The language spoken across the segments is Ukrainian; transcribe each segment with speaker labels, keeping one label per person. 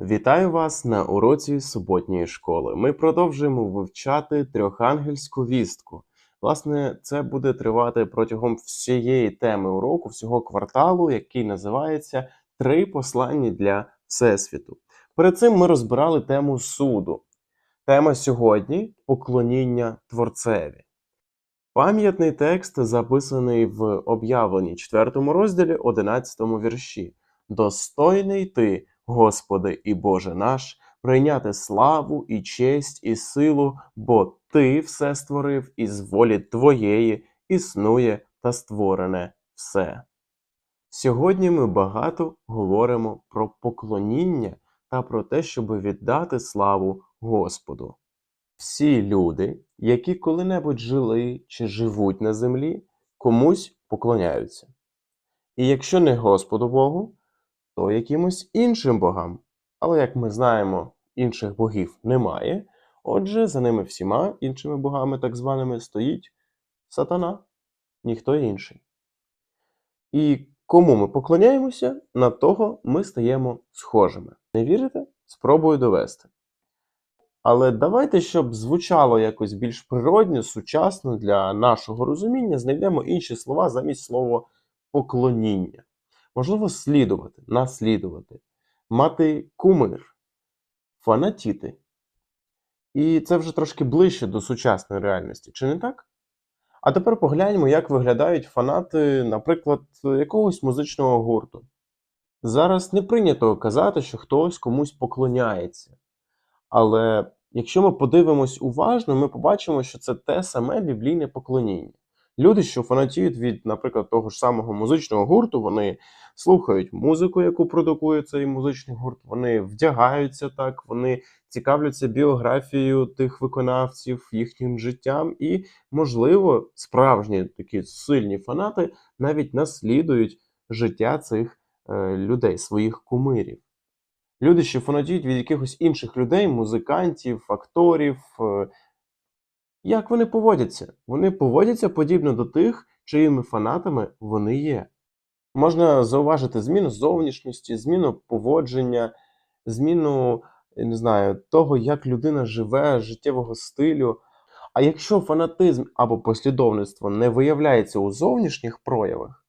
Speaker 1: Вітаю вас на уроці суботньої школи. Ми продовжуємо вивчати трьохангельську вістку. Власне, це буде тривати протягом всієї теми уроку, всього кварталу, який називається Три послання для Всесвіту. Перед цим ми розбирали тему суду. Тема сьогодні поклоніння Творцеві. Пам'ятний текст записаний в об'явленні 4 розділі 11 вірші. Достойний ти, Господи і Боже наш, прийняти славу і честь і силу, бо Ти все створив, і з волі Твоєї існує та створене все. Сьогодні ми багато говоримо про поклоніння та про те, щоб віддати славу Господу. Всі люди, які коли-небудь жили чи живуть на землі, комусь поклоняються. І якщо не Господу Богу, то якимось іншим богам. Але, як ми знаємо, інших богів немає. Отже, за ними всіма іншими богами, так званими, стоїть сатана, ніхто інший. І кому ми поклоняємося, на того ми стаємо схожими. Не вірите? Спробую довести. Але давайте, щоб звучало якось більш природньо, сучасно для нашого розуміння, знайдемо інші слова замість слова поклоніння. Можливо, слідувати, наслідувати, мати кумир, фанатіти. І це вже трошки ближче до сучасної реальності, чи не так? А тепер погляньмо, як виглядають фанати, наприклад, якогось музичного гурту. Зараз не прийнято казати, що хтось комусь поклоняється. Але якщо ми подивимось уважно, ми побачимо, що це те саме біблійне поклоніння. Люди, що фанатіють від, наприклад, того ж самого музичного гурту, вони слухають музику, яку продукує цей музичний гурт, вони вдягаються так, вони цікавляться біографією тих виконавців, їхнім життям, і, можливо, справжні такі сильні фанати навіть наслідують життя цих е, людей, своїх кумирів. Люди, що фанатіють від якихось інших людей, музикантів, акторів. Як вони поводяться? Вони поводяться подібно до тих, чиїми фанатами вони є. Можна зауважити зміну зовнішності, зміну поводження, зміну, не знаю, того, як людина живе, життєвого стилю. А якщо фанатизм або послідовництво не виявляється у зовнішніх проявах,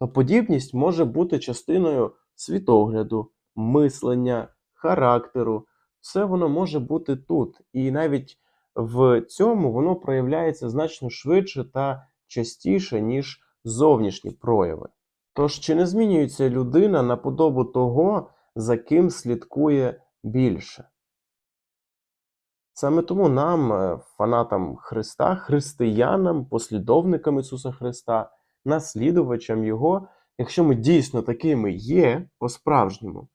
Speaker 1: то подібність може бути частиною світогляду, мислення, характеру. Все воно може бути тут. І навіть в цьому воно проявляється значно швидше та частіше, ніж зовнішні прояви. Тож, чи не змінюється людина на подобу того, за ким слідкує більше? Саме тому нам, е, фанатам Христа, християнам, послідовникам Ісуса Христа, наслідувачам Його, якщо ми дійсно такими є по-справжньому,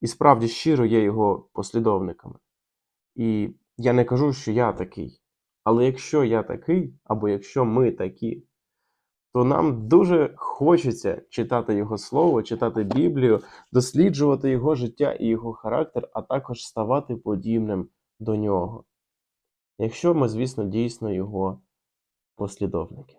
Speaker 1: і справді щиро є Його послідовниками. І я не кажу, що я такий, але якщо я такий, або якщо ми такі, то нам дуже хочеться читати Його Слово, читати Біблію, досліджувати Його життя і Його характер, а також ставати подібним до Нього. Якщо ми, звісно, дійсно Його послідовники.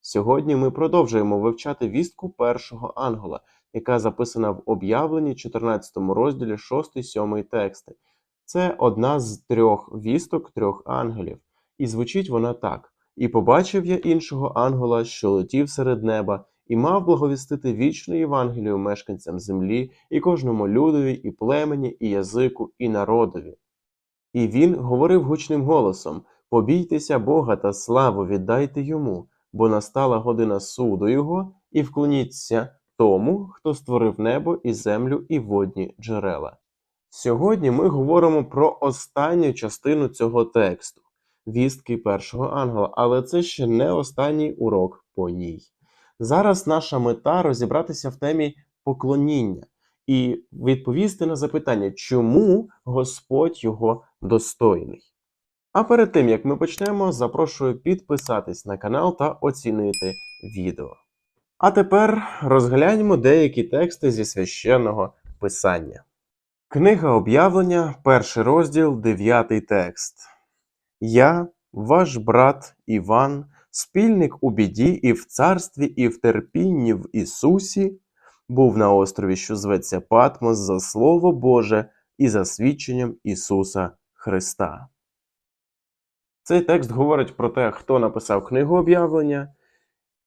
Speaker 1: Сьогодні ми продовжуємо вивчати вістку першого ангела, яка записана в об'явленні 14 розділі 6-7 тексти. Це одна з трьох вісток трьох ангелів, і звучить вона так: І побачив я іншого ангела, що летів серед неба, і мав благовістити вічну Євангелію мешканцям землі, і кожному людові, і племені, і язику, і народові. І він говорив гучним голосом: Побійтеся Бога та славу віддайте йому, бо настала година суду його, і вклоніться тому, хто створив небо і землю і водні джерела. Сьогодні ми говоримо про останню частину цього тексту вістки першого ангела, але це ще не останній урок по ній. Зараз наша мета розібратися в темі поклоніння і відповісти на запитання, чому Господь його достойний. А перед тим як ми почнемо, запрошую підписатись на канал та оцінити відео. А тепер розгляньмо деякі тексти зі священного писання. Книга об'явлення, перший розділ, дев'ятий текст. Я, ваш брат Іван, спільник у біді і в царстві, і в терпінні в Ісусі, був на острові, що зветься Патмос, за Слово Боже і за свідченням Ісуса Христа. Цей текст говорить про те, хто написав книгу об'явлення,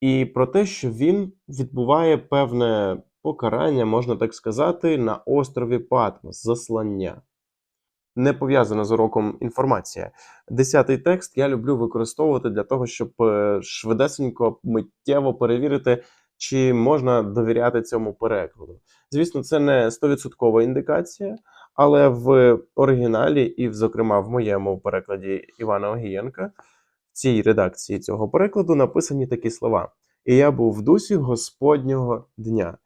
Speaker 1: і про те, що він відбуває певне покарання, можна так сказати, на острові Патмос, заслання. Не пов'язана з уроком інформація. Десятий текст я люблю використовувати для того, щоб е, швидесенько, миттєво перевірити, чи можна довіряти цьому перекладу. Звісно, це не 100% індикація, але в оригіналі, і, зокрема, в моєму перекладі Івана Огієнка, в цій редакції цього перекладу написані такі слова: І я був в дусі Господнього дня.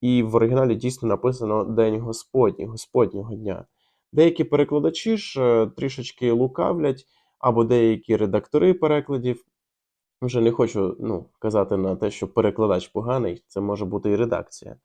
Speaker 1: І в оригіналі дійсно написано День Господній, Господнього дня. Деякі перекладачі ж е, трішечки лукавлять, або деякі редактори перекладів. Вже не хочу ну, казати на те, що перекладач поганий, це може бути і редакція.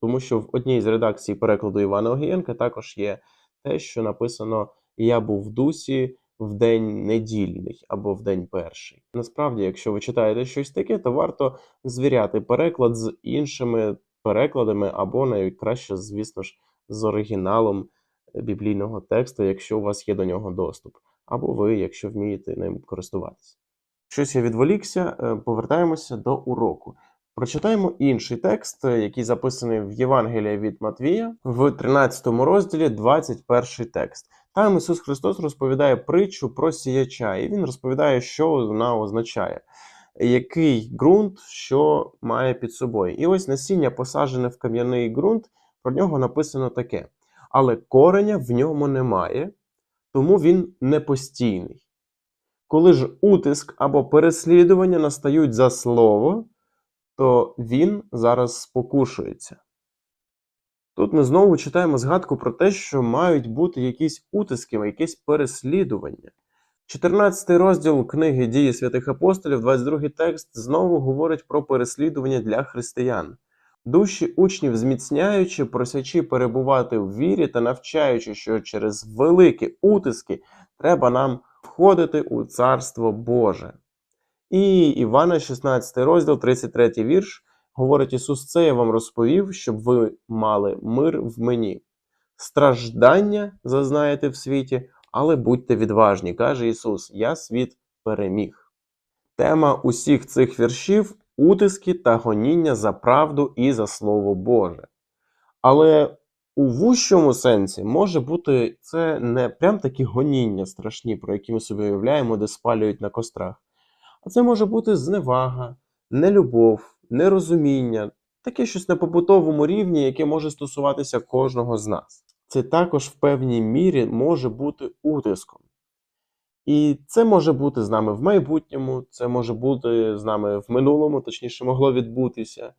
Speaker 1: Тому що в одній з редакцій перекладу Івана Огієнка також є те, що написано Я був в дусі в день недільний або в день перший. Насправді, якщо ви читаєте щось таке, то варто звіряти переклад з іншими перекладами, або найкраще, звісно ж, з оригіналом біблійного тексту, якщо у вас є до нього доступ, або ви, якщо вмієте ним користуватися. Щось я відволікся, е, повертаємося до уроку. Прочитаємо інший текст, е, який записаний в Євангелії від Матвія в 13 розділі, 21 текст. Там Ісус Христос розповідає притчу про сіяча, і Він розповідає, що вона означає, який ґрунт що має під собою. І ось насіння посаджене в кам'яний ґрунт, про нього написано таке: але кореня в ньому немає, тому він непостійний. Коли ж утиск або переслідування настають за слово, то він зараз спокушується. Тут ми знову читаємо згадку про те, що мають бути якісь утиски, якесь переслідування. 14 розділ книги Дії святих апостолів, 22 текст, знову говорить про переслідування для християн. Душі учнів зміцняючи, просячи перебувати в вірі та навчаючи, що через великі утиски треба нам входити у Царство Боже. І Івана, 16 розділ, 33 вірш, говорить Ісус, це я вам розповів, щоб ви мали мир в мені. Страждання зазнаєте в світі, але будьте відважні, каже Ісус, я світ переміг. Тема усіх цих віршів утиски та гоніння за правду і за Слово Боже. Але у вущому сенсі може бути це не прям такі гоніння страшні, про які ми собі уявляємо, де спалюють на кострах. А це може бути зневага, нелюбов, нерозуміння, таке щось на побутовому рівні, яке може стосуватися кожного з нас. Це також в певній мірі може бути утиском. І це може бути з нами в майбутньому, це може бути з нами в минулому, точніше, могло відбутися.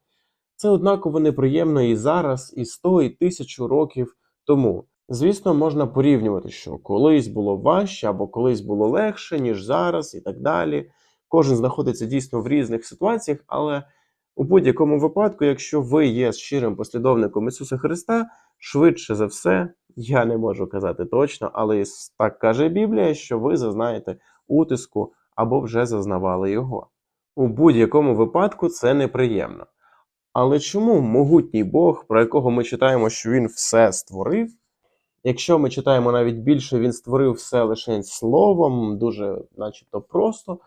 Speaker 1: Це однаково неприємно і зараз, і 100, і тисячу років тому. Звісно, можна порівнювати, що колись було важче або колись було легше, ніж зараз, і так далі. Кожен знаходиться дійсно в різних ситуаціях, але у будь-якому випадку, якщо ви є щирим послідовником Ісуса Христа, швидше за все, я не можу казати точно, але так каже Біблія, що ви зазнаєте утиску або вже зазнавали його. У будь-якому випадку це неприємно. Але чому могутній Бог, про якого ми читаємо, що Він все створив? Якщо ми читаємо навіть більше, він створив все лише словом, дуже начебто просто.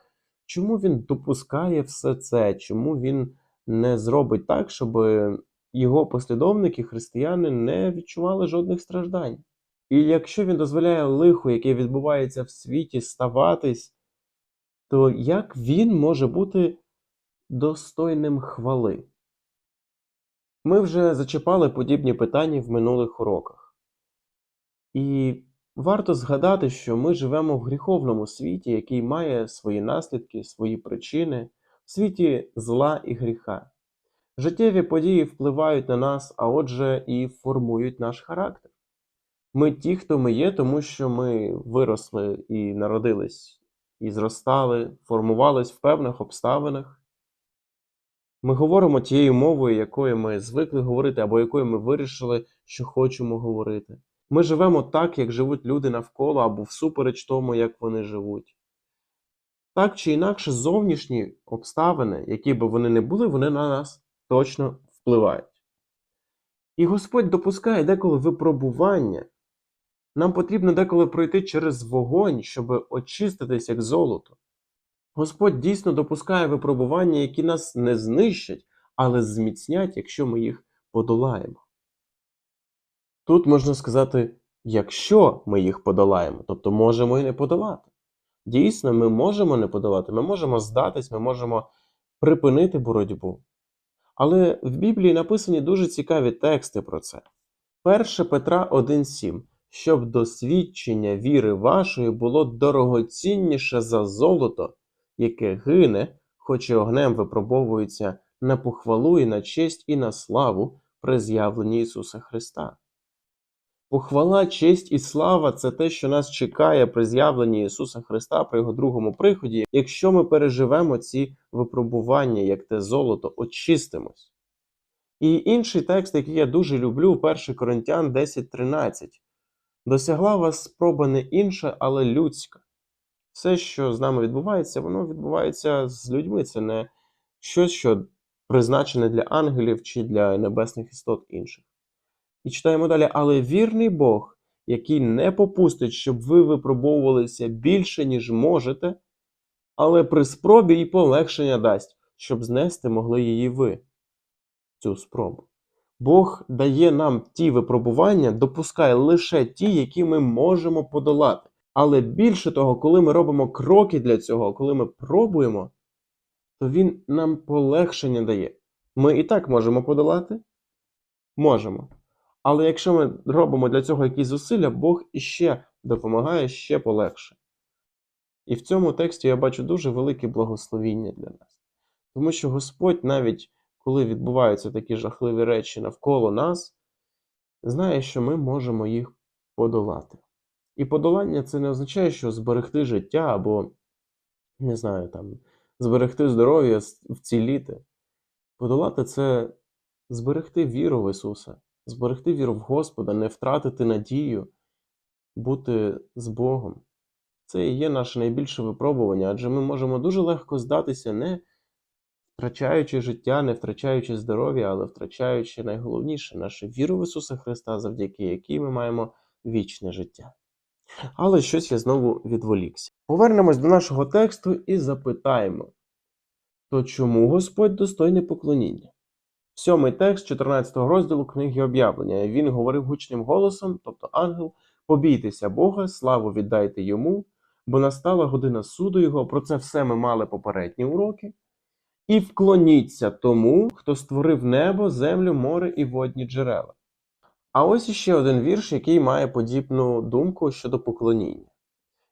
Speaker 1: Чому він допускає все це? Чому він не зробить так, щоб його послідовники, християни, не відчували жодних страждань? І якщо він дозволяє лиху, яке відбувається в світі, ставатись, то як він може бути достойним хвали? Ми вже зачіпали подібні питання в минулих уроках. І варто згадати, що ми живемо в гріховному світі, який має свої наслідки, свої причини, в світі зла і гріха. Життєві події впливають на нас, а отже, і формують наш характер. Ми ті, хто ми є, тому що ми виросли і народились, і зростали, формувались в певних обставинах. Ми говоримо тією мовою, якою ми звикли говорити, або якою ми вирішили, що хочемо говорити. Ми живемо так, як живуть люди навколо, або всупереч тому, як вони живуть. Так чи інакше, зовнішні обставини, які би вони не були, вони на нас точно впливають. І Господь допускає деколи випробування. Нам потрібно деколи пройти через вогонь, щоб очиститись як золото. Господь дійсно допускає випробування, які нас не знищать, але зміцнять, якщо ми їх подолаємо. Тут можна сказати, якщо ми їх подолаємо, тобто можемо і не подолати. Дійсно, ми можемо не подолати, ми можемо здатись, ми можемо припинити боротьбу. Але в Біблії написані дуже цікаві тексти про це. 1 Петра 1,7 щоб досвідчення віри вашої було дорогоцінніше за золото, яке гине, хоч і огнем випробовується на похвалу і на честь і на славу при з'явленні Ісуса Христа. Похвала, честь і слава це те, що нас чекає при з'явленні Ісуса Христа при Його другому приході, якщо ми переживемо ці випробування, як те золото, очистимось. І інший текст, який я дуже люблю, 1 Коринтян 10.13. Досягла вас спроба не інша, але людська. Все, що з нами відбувається, воно відбувається з людьми. Це не щось, що призначене для ангелів чи для небесних істот інших. І читаємо далі, але вірний Бог, який не попустить, щоб ви випробовувалися більше, ніж можете, але при спробі і полегшення дасть, щоб знести могли її ви, цю спробу. Бог дає нам ті випробування, допускає лише ті, які ми можемо подолати. Але більше того, коли ми робимо кроки для цього, коли ми пробуємо, то Він нам полегшення дає. Ми і так можемо подолати? Можемо. Але якщо ми робимо для цього якісь зусилля, Бог іще допомагає, ще полегше. І в цьому тексті я бачу дуже велике благословіння для нас. Тому що Господь, навіть коли відбуваються такі жахливі речі навколо нас, знає, що ми можемо їх подолати. І подолання це не означає, що зберегти життя або, не знаю, там, зберегти здоров'я, вціліти. Подолати це зберегти віру в Ісуса, зберегти віру в Господа, не втратити надію, бути з Богом. Це і є наше найбільше випробування, адже ми можемо дуже легко здатися, не втрачаючи життя, не втрачаючи здоров'я, але втрачаючи найголовніше нашу віру в Ісуса Христа, завдяки якій ми маємо вічне життя. Але щось я знову відволікся. Повернемось до нашого тексту і запитаємо: то чому Господь достойний поклоніння? Сьомий текст 14 розділу книги об'явлення. Він говорив гучним голосом, тобто ангел, побійтеся Бога, славу віддайте йому, бо настала година суду Його. Про це все ми мали попередні уроки. І вклоніться тому, хто створив небо, землю, море і водні джерела. А ось іще один вірш, який має подібну думку щодо поклоніння.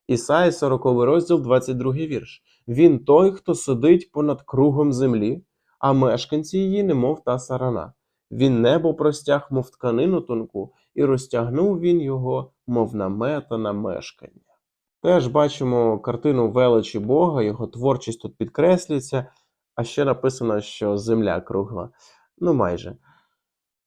Speaker 1: Ісаї 40 розділ, 22 вірш. Він той, хто сидить понад кругом землі, а мешканці її, немов та сарана. Він небо простяг, мов тканину тонку, і розтягнув він його, мов намета на мешкання. Теж бачимо картину величі Бога, його творчість тут підкреслюється, а ще написано, що земля кругла. Ну майже.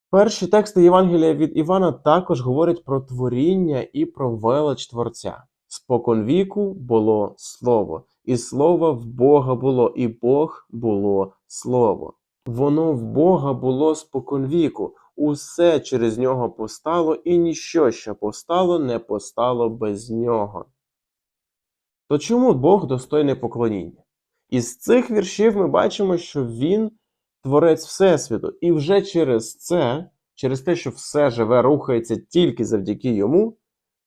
Speaker 1: Перші тексти Євангелія від Івана також говорять про творіння і про велич Творця. Спокон віку було слово, і слово в Бога було, і Бог було слово. Воно в Бога було спокон віку, усе через нього постало, і ніщо, що постало, не постало без нього. То чому Бог достойний поклоніння? Із цих віршів ми бачимо, що Він творець Всесвіту, і вже через це, через те, що все живе, рухається тільки завдяки йому,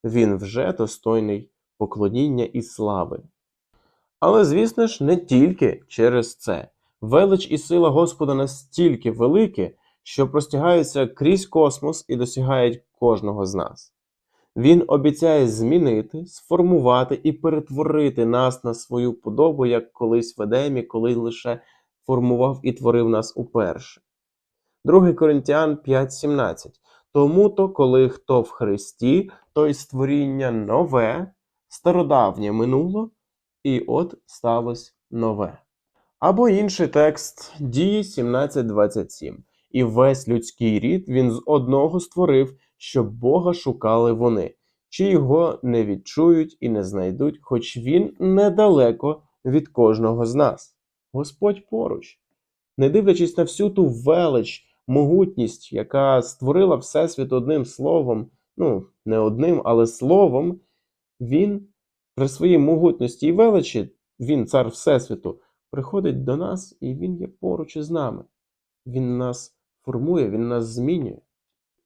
Speaker 1: він вже достойний поклоніння і слави. Але, звісно ж, не тільки через це. Велич і сила Господа настільки великі, що простягаються крізь космос і досягають кожного з нас. Він обіцяє змінити, сформувати і перетворити нас на свою подобу, як колись в Едемі, коли лише формував і творив нас уперше. 2 Коринтян 5:17 Тому то, коли хто в Христі, той створіння нове, стародавнє минуло, і от сталося нове. Або інший текст Дії 17:27 І весь людський рід він з одного створив, щоб Бога шукали вони, чи його не відчують і не знайдуть, хоч він недалеко від кожного з нас. Господь поруч. Не дивлячись на всю ту велич могутність, яка створила Всесвіт одним словом, ну, не одним, але словом, він при своїй могутності і величі, він, цар Всесвіту, приходить до нас і він є поруч із нами. Він нас формує, він нас змінює.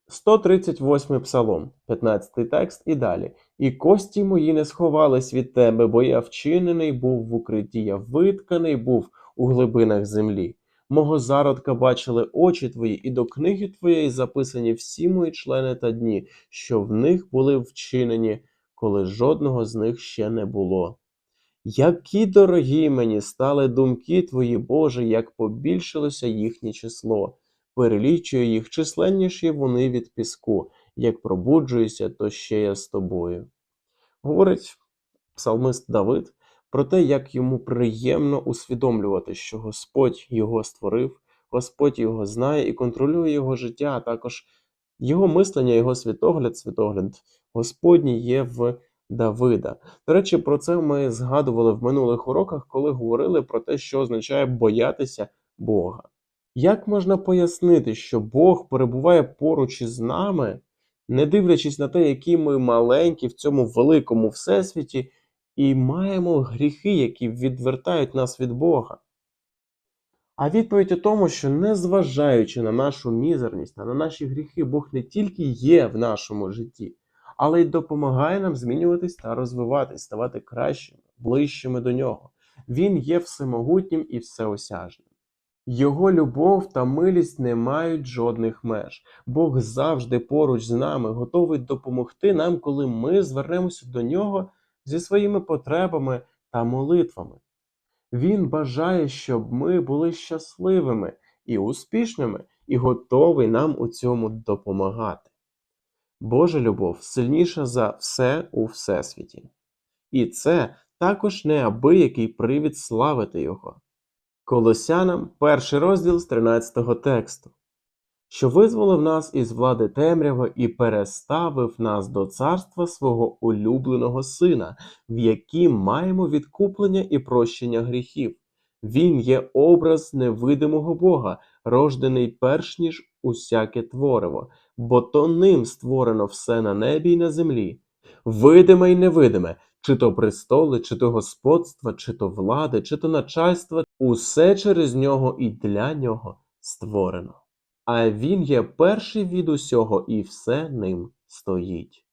Speaker 1: 138 псалом, 15 текст і далі. І кості мої не сховались від тебе, бо я вчинений був в укритті, я витканий був у глибинах землі. Мого зародка бачили очі твої, і до книги твоєї записані всі мої члени та дні, що в них були вчинені, коли жодного з них ще не було. Які дорогі мені стали думки твої, Боже, як побільшилося їхнє число. Перелічую їх численніші вони від піску, як пробуджуюся, то ще я з тобою. Говорить псалмист Давид про те, як йому приємно усвідомлювати, що Господь його створив, Господь його знає і контролює його життя, а також його мислення, його світогляд, світогляд Господній є в Давида. До речі, про це ми згадували в минулих уроках, коли говорили про те, що означає боятися Бога. Як можна пояснити, що Бог перебуває поруч із нами, не дивлячись на те, які ми маленькі в цьому великому всесвіті, і маємо гріхи, які відвертають нас від Бога? А відповідь у тому, що незважаючи на нашу мізерність та на наші гріхи, Бог не тільки є в нашому житті, але й допомагає нам змінюватись та розвиватись, ставати кращими, ближчими до нього. Він є всемогутнім і всеосяжним. Його любов та милість не мають жодних меж. Бог завжди поруч з нами, готовий допомогти нам, коли ми звернемося до нього зі своїми потребами та молитвами. Він бажає, щоб ми були щасливими і успішними, і готовий нам у цьому допомагати. Божа любов сильніша за все у всесвіті. І це також неабиякий привід славити Його. Колосянам, перший розділ з 13 тексту, що визволив нас із влади темряви і переставив нас до царства свого улюбленого Сина, в яким маємо відкуплення і прощення гріхів. Він є образ невидимого Бога, рождений перш ніж усяке твориво, бо то ним створено все на небі й на землі, видиме й невидиме, чи то престоли, чи то господства, чи то влади, чи то начальства, усе через нього і для нього створено. А він є перший від усього, і все ним стоїть.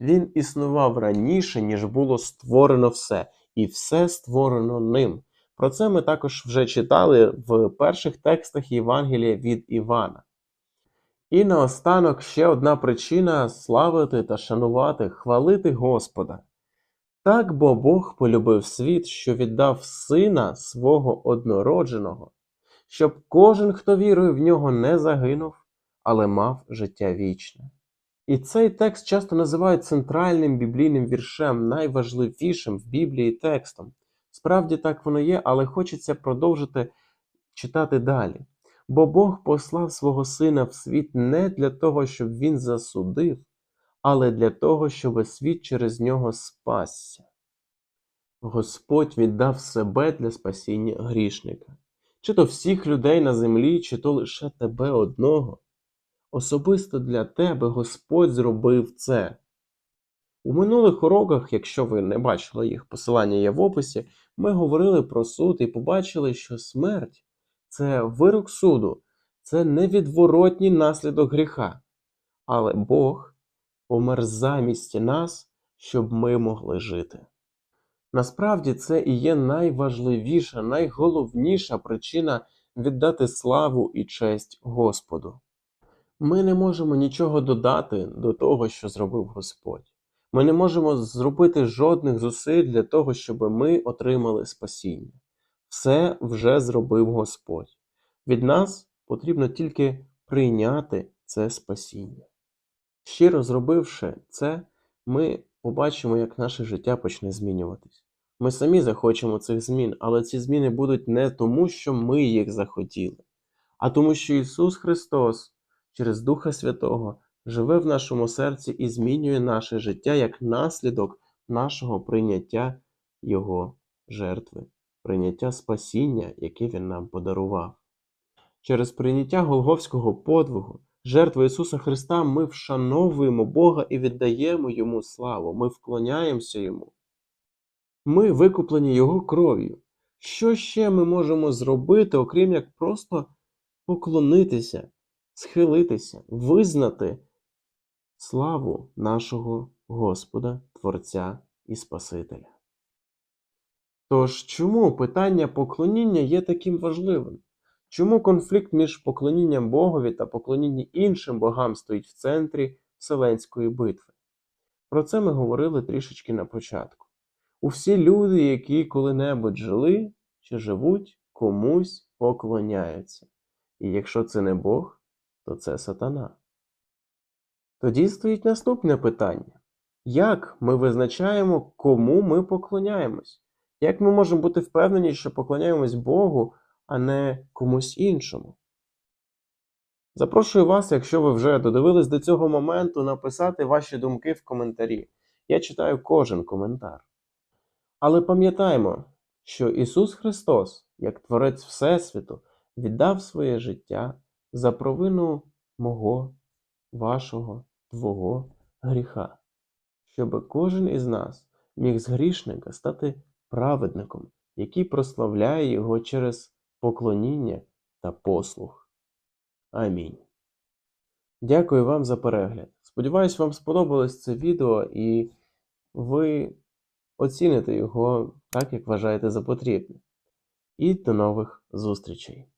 Speaker 1: Він існував раніше, ніж було створено все, і все створено ним. Про це ми також вже читали в перших текстах Євангелія від Івана. І наостанок ще одна причина славити та шанувати, хвалити Господа. Так бо Бог полюбив світ, що віддав сина свого однородженого, щоб кожен, хто вірує в нього, не загинув, але мав життя вічне. І цей текст часто називають центральним біблійним віршем, найважливішим в Біблії текстом. Справді так воно є, але хочеться продовжити читати далі. Бо Бог послав свого сина в світ не для того, щоб він засудив, але для того, щоб світ через нього спасся. Господь віддав себе для спасіння грішника, чи то всіх людей на землі, чи то лише тебе одного. Особисто для тебе Господь зробив це. У минулих уроках, якщо ви не бачили їх, посилання є в описі, ми говорили про суд і побачили, що смерть це вирок суду, це невідворотній наслідок гріха. Але Бог помер замість нас, щоб ми могли жити. Насправді це і є найважливіша, найголовніша причина віддати славу і честь Господу. Ми не можемо нічого додати до того, що зробив Господь. Ми не можемо зробити жодних зусиль для того, щоб ми отримали спасіння. Все вже зробив Господь. Від нас потрібно тільки прийняти це спасіння. Щиро зробивши це, ми побачимо, як наше життя почне змінюватись. Ми самі захочемо цих змін, але ці зміни будуть не тому, що ми їх захотіли, а тому, що Ісус Христос через Духа Святого живе в нашому серці і змінює наше життя як наслідок нашого прийняття Його жертви, прийняття спасіння, яке Він нам подарував. Через прийняття Голговського подвигу, жертви Ісуса Христа, ми вшановуємо Бога і віддаємо Йому славу, ми вклоняємося Йому. Ми викуплені Його кров'ю. Що ще ми можемо зробити, окрім як просто поклонитися, схилитися, визнати славу нашого Господа, Творця і Спасителя? Тож чому питання поклоніння є таким важливим? Чому конфлікт між поклонінням Богові та поклонінням іншим богам стоїть в центрі Вселенської битви? Про це ми говорили трішечки на початку. Усі люди, які коли-небудь жили чи живуть, комусь поклоняються. І якщо це не Бог, то це сатана. Тоді стоїть наступне питання: як ми визначаємо, кому ми поклоняємось? Як ми можемо бути впевнені, що поклоняємось Богу, а не комусь іншому? Запрошую вас, якщо ви вже додивились до цього моменту, написати ваші думки в коментарі. Я читаю кожен коментар. Але пам'ятаймо, що Ісус Христос, як Творець Всесвіту, віддав своє життя за провину мого, вашого, твого гріха, щоб кожен із нас міг з грішника стати праведником, який прославляє Його через поклоніння та послух. Амінь. Дякую вам за перегляд. Сподіваюсь, вам сподобалось це відео і ви оціните його так, як вважаєте за потрібне. І до нових зустрічей!